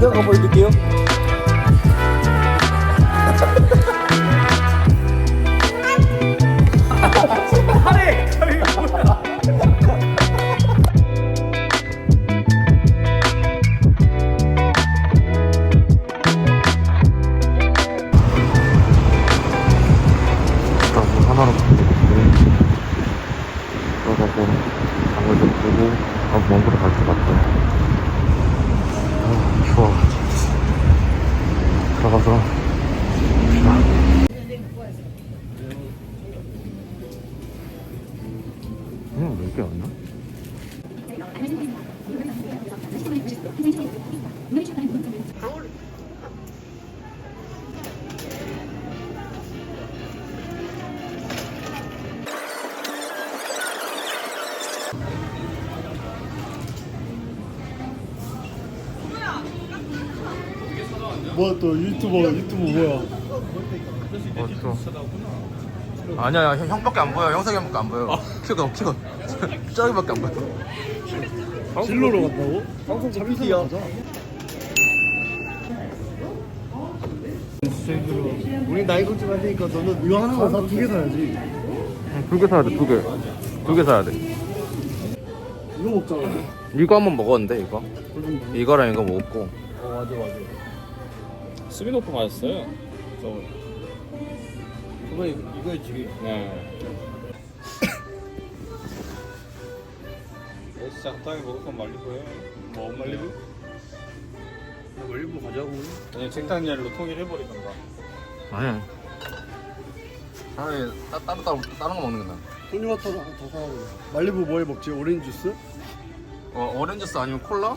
Bigo, kapag video. 음, 그냥 몇개 왔나? 뭐야 또 유튜버 유튜브 뭐야? 어, 맞죠. 아니야, 야, 형, 형밖에 안 보여. 형석이 형밖에 안 보여. 키가, 키가. 저기밖에 안 보여. 진로로 간다고? 방송 잡히야 우리 나이 걷지 마니까 너는 이거 하나만 사두 개 사야지 두 개 사야 돼, 두 개. 두 개 사야 돼. 이거 먹잖아 이거 한 번 먹었는데, 이거. 이거랑 이거 먹었고. 어 맞아 맞아 스미노프 맞았어요. 저 그거 이거였지 네. 적당히 먹을 건 말리고요. 뭐 말리고? 멀리부 가자고 그냥 책단열로 통일해버리던가. 아니. 차라리 따, 따로, 따로, 다른 거 먹는. 토니워터 하나 더 사고 말리부 뭐해 먹지? 오렌지 주스? 어, 오렌지 주스 아니면 콜라?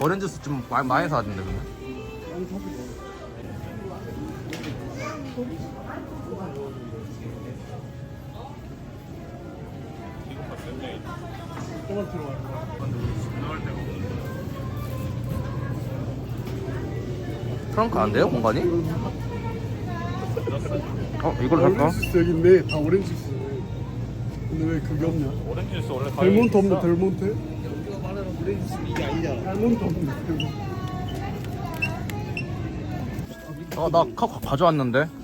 오렌지 주스 좀 많이, 많이 사야 된대, 그러면. 아니 사지 트렁크 안 돼요, 공간이? 어, 이걸 살까? 오렌지 주스 여기 있네 다 오렌지 주스 근데 왜 그게 없냐? 오렌지 주스 원래 델몬트 없나 있어? 델몬테? 여기가 말하는 오렌지 주스 이게 아니잖아 델몬트 없네 어, 나컵 가져왔는데.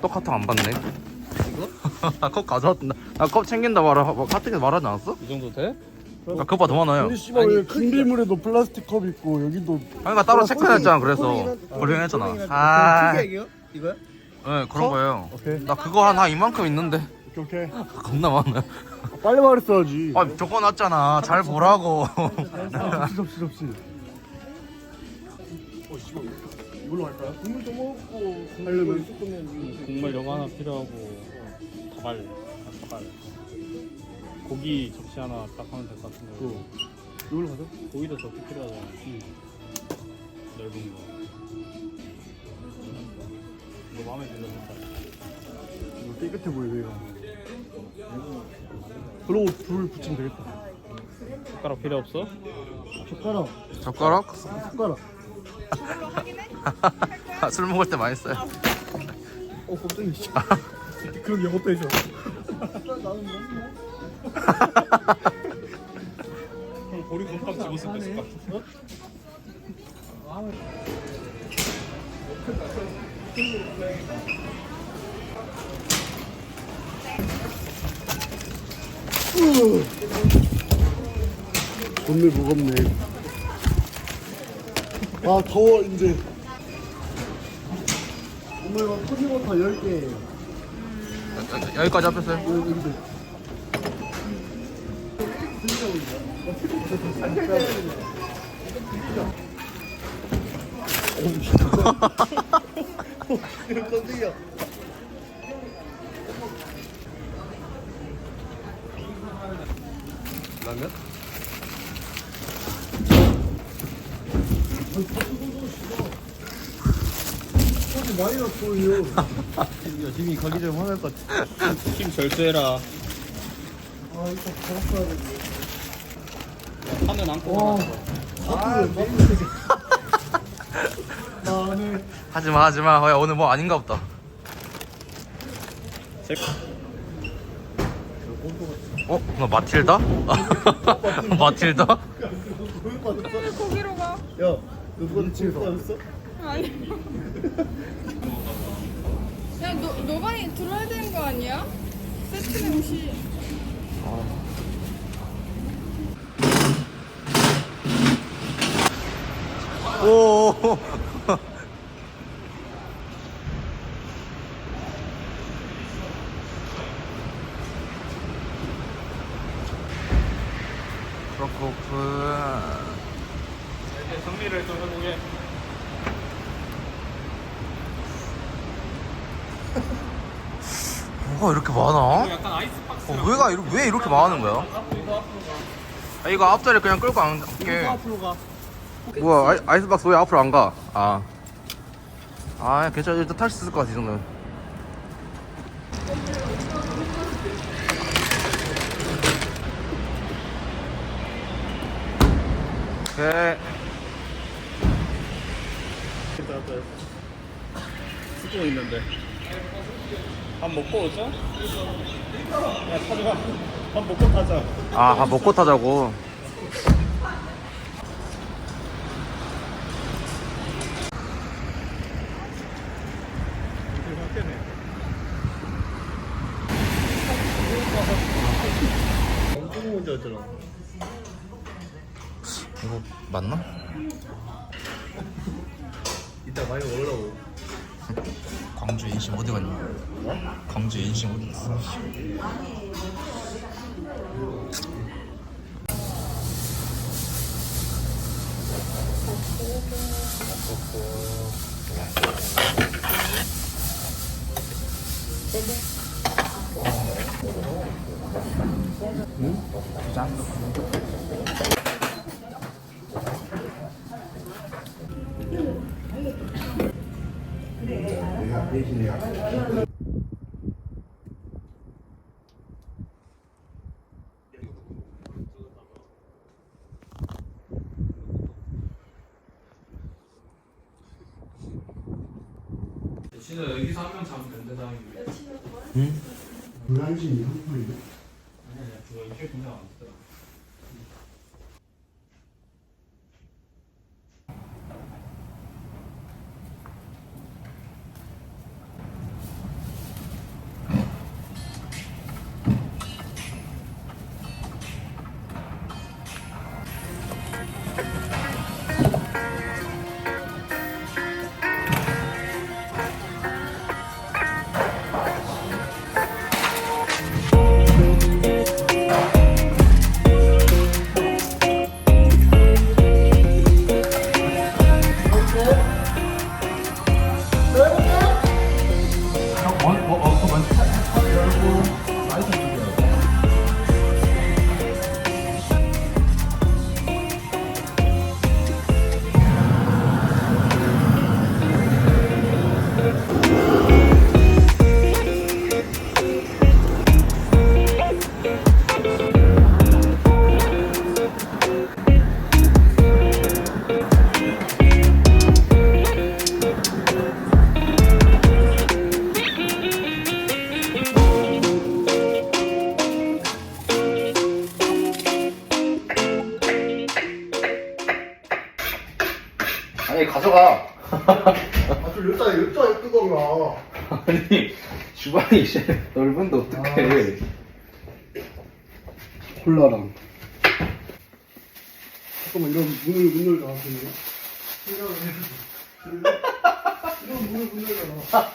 또 카톡 안 받네. 이거? 나컵 가져왔다. 나컵 챙긴다 말하, 뭐, 카톡에 말하지 않았어? 이 정도 돼? 나 그거보다 더 많아요. 근데 씨발 왜 금비물에도 플라스틱 컵 있고 여기도 아니, 나 따로 체크했잖아, 그래서. 불행했잖아. 아, 네, 이거야? 이거야? 그런 거예요. 오케이 나 그거 하나 이만큼 있는데. 오케이 오케이 겁나 많아요. 빨리 말했어야지 아, 적어놨잖아. 잘 보라고. 아, 접시 접시 접시 어 이걸로 할까요? 국물 좀 먹고 하려면 국물 영어 하나 필요하고 다발, 아, 다발. 고기 접시 하나 딱 하면 될 것 같은데. 또 이걸로 가자 고기도 접시 필요하잖아. 넓은 거. 이거 마음에 들었다. 이거 깨끗해 보여 얘가 그러고 불 붙이면 되겠다 숟가락 필요 없어? 젓가락 젓가락? 숟가락 술 먹을 때 많이 써요. 어 깜짝이야 씨. 그런 영어도 해줘 그럼 보리 곰팡 집었으면 됐을 것 같아. 존내 무겁네 아 더워 이제 오늘 토니워터 10개 여기까지 합했어요. 여기도 깜짝이야 라면? 많이 났어요 지민이 가기 전에 화날 것 같아 힘 절제해라. 아 이거 걸었어야 돼 판은 안고 와 가라. 아, 나는 하지마, 하지마. 야, 오늘 뭐 아닌가 보다. 어? 너 마틸다? 마틸다? 거기로 가. 야, 너 누가 지금 받았어? 아니. 야, 너, 너가 들어야 되는 거 아니야? 세트 MC. 오. 그렇고 이제 정리를 좀 해보게. 뭐가 이렇게 많아? 약간 어, 왜가 이러, 왜 이렇게 많은 거야? 아, 이거 앞자리 그냥 끌고 안 갈게. 뭐야 아이, 아이 스박스 왜 앞으로 안 가? 아. 아 괜찮아 일단 탈 수 있을 것 같아 이 정도는. 오케이. 쓰고 있는데. 밥 먹고 오자. 야 타자. 밥 먹고 타자. 아, 밥 먹고 타자고. 이거 맞나? 이따 많이 먹으려고. 광주 인심 어디 갔냐? 광주 인심 어디 갔어? 진짜 아니 가져가. 아, 좀 여기다, 여기다 뜨거워. 아니 주방이 이제 넓은데 어떡해. 콜라랑. 잠깐만, 이런 문을, 문을 나왔는데. 이런 문을, 문을 나와.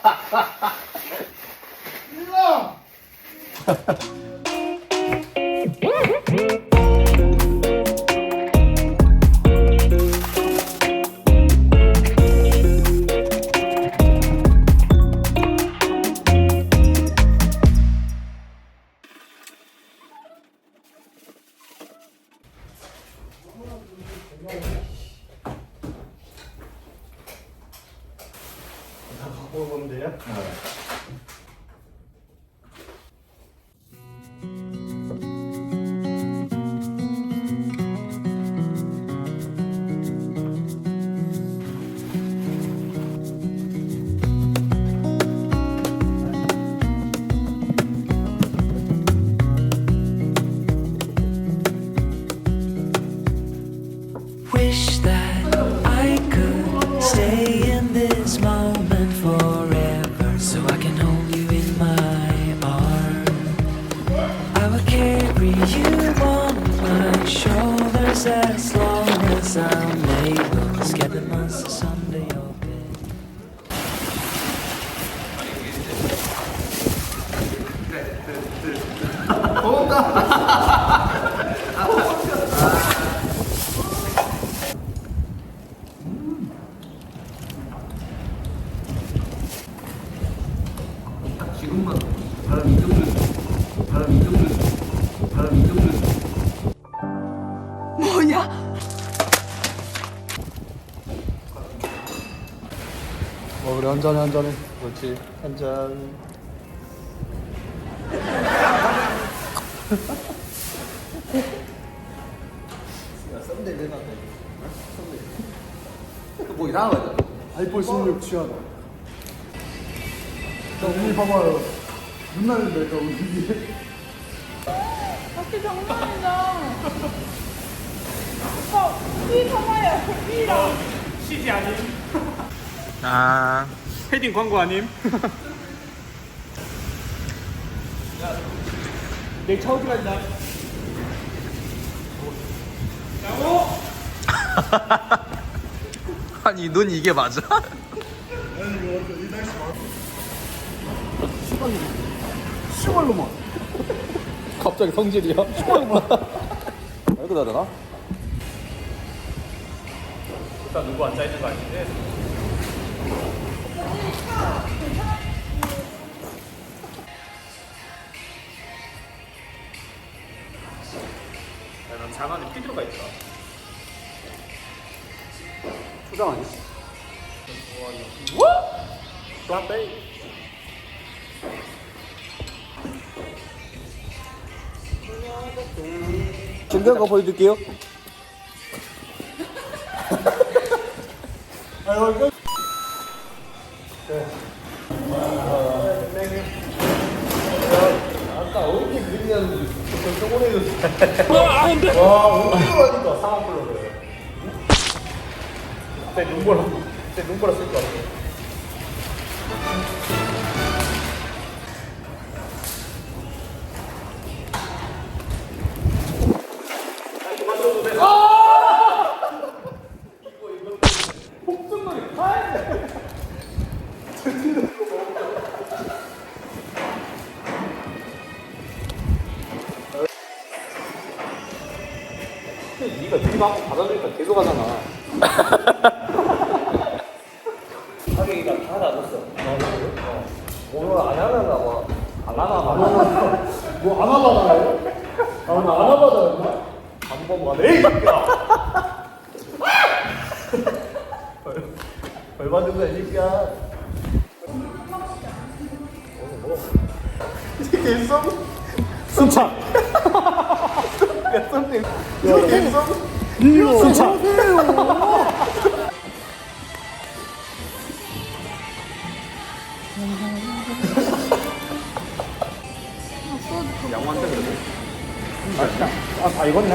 일로! 다 갖고 오면 돼요? Wish 한 잔에 한 잔에. 그렇지. 한 잔. 뭐 이상한 거야 아이폰 16 취하다. 자, 우리 봐봐요. 눈 나는데, 저 우리. 밖에 장난이다. 오빠, 이 담아요. 이랑. CG 아님? 아 패딩 광고 아님? 내 차 오지 간다. 아니 눈 이게 맞아? 시발로만. 갑자기 성질이야? 이렇게 해야 되나? 일단 누구 앉아 있는 거 아닌데? 야, 난 장안에 피드가 있다. 초장 아니야? 플라페이. 준비한 거 보여드릴게요. 아, 이거 저번에도 와, 오늘 하니까 상황 불러요. 그때 눈보라, 그때 눈보라 쓸것 같아. 하나 봐요. 한번 가네. 이 새끼야. 벌 받은 거야, 이 새끼야. 이 새끼 있어? 순차. 야, 썸띵. 이 새끼 있어? 순차. 아, 다 익었네.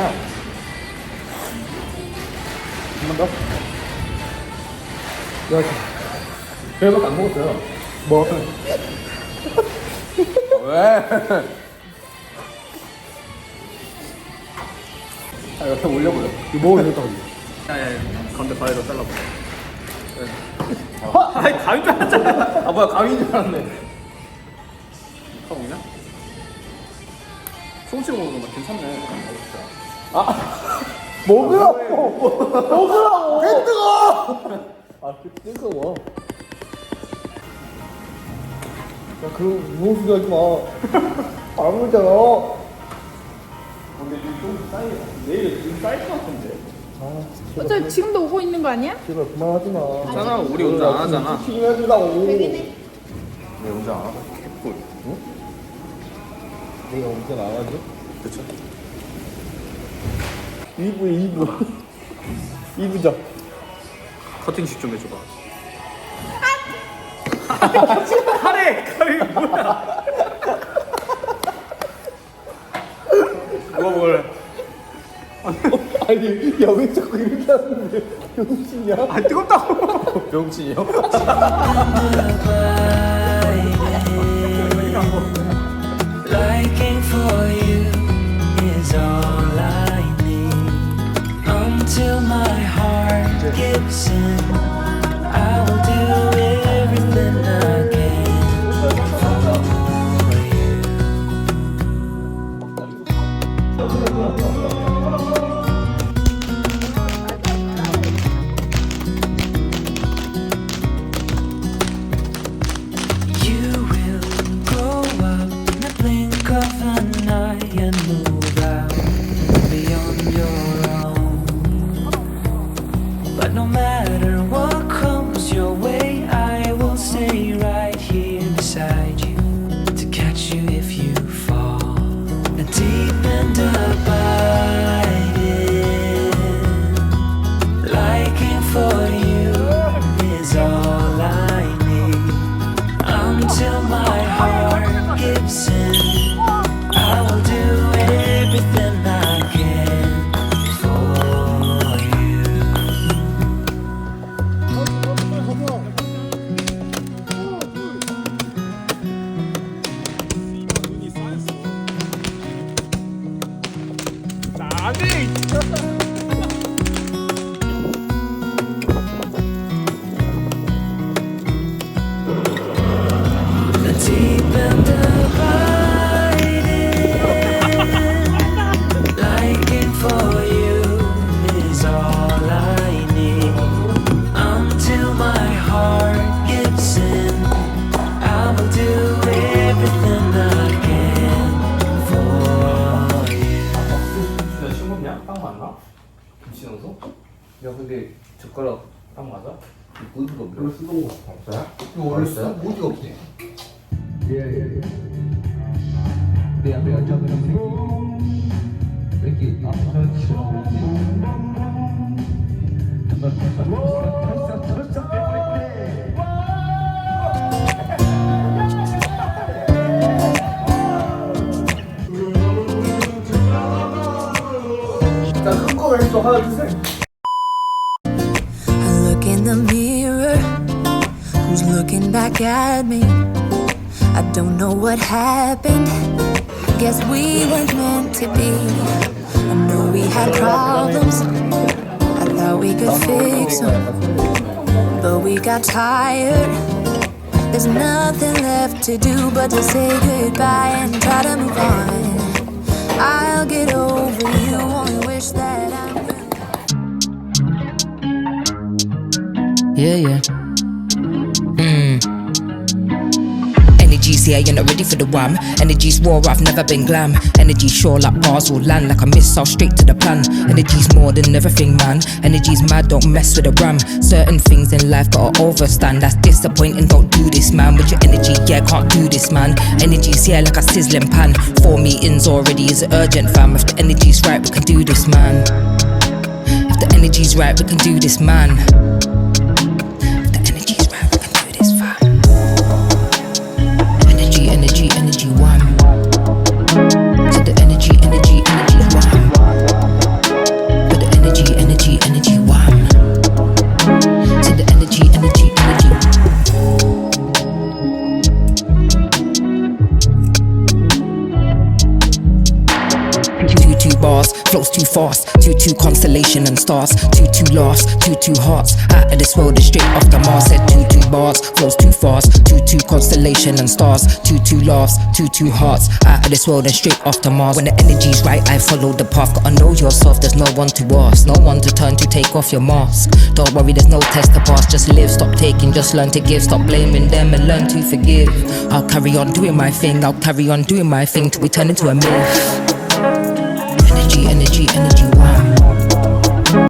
한 번 더. 야, 별밖에 안 먹었어요. 뭐? 왜? 아, 옆에 올려버려. 이거 먹으면 되겠다. 야야 야, 가운데 가위로 잘라봐. 아니 가위 잘랐잖아. 아, 뭐야, 가위인 줄 알았네. 먹냐? 송치로 먹는 거 괜찮네 먹으라고! 먹으라고! 개 뜨거! 아, 개 뜨거워. 야, 그럼 무슨 소리 하지 마. 안 물잖아. 근데 지금 좀 쌓이, 내일 지금 쌓일 것 같은데? 아, 어차피 지금도 오고 있는 거 아니야? 제발 그만하지 마. 괜찮아 우리 운전 안 하잖아 지금 해주라고. 되긴 내 운전 안 하고 내가 안 하죠? 그쵸? 2부에 2부. 2부자. 커팅식 좀 해줘봐 카레 카레 뭐야? 누가 먹을래? 아니, 야, 왜 자꾸 이렇게 하는데? 병신이야? 아 뜨겁다고. 병신이요? 김치 넣어서? 야 근데 젓가락 빵 맞아? 이거 이거 쓰던 거 없어요? 이거 원래 쓰던 어디가 없대? 예예 예. 내 앞에 앉아서 새끼 새끼 자큰 거를 좀 I look in the mirror, who's looking back at me? I don't know what happened. Guess we weren't meant to be. I know we had problems. I thought we could fix them, but we got tired. There's nothing left to do but to say goodbye and try to move on. I'll get over you Wish that I. Yeah, yeah. Energy, see, I ain't not ready for the wham. Energy's war, I've never been glam. Energy sure like bars will land like a missile straight to the plan. Energy's more than everything, man. Energy's mad, don't mess with the ram. Certain things in life gotta overstand. That's disappointing, don't do this, man. With your energy, yeah, can't do this, man. Energy's yeah, like a sizzling pan. Four meetings already is urgent, fam. If the energy's right, we can do this, man. If the energy's right, we can do this, man. Energy, energy, bars, flows too fast. Two two constellation and stars. Two two laughs, two two hearts. Out of this world, is straight off the Mars. Said two two bars, flows too fast. Two two constellation and stars. Two two laughs, two two hearts. Out of this world and straight off the Mars. When the energy's right, I follow the path. Gotta know yourself. There's no one to ask, no one to turn to. Take off your mask. Don't worry, there's no test to pass. Just live, stop taking, just learn to give. Stop blaming them and learn to forgive. I'll carry on doing my thing. I'll carry on doing my thing till we turn into a myth energy, energy, why?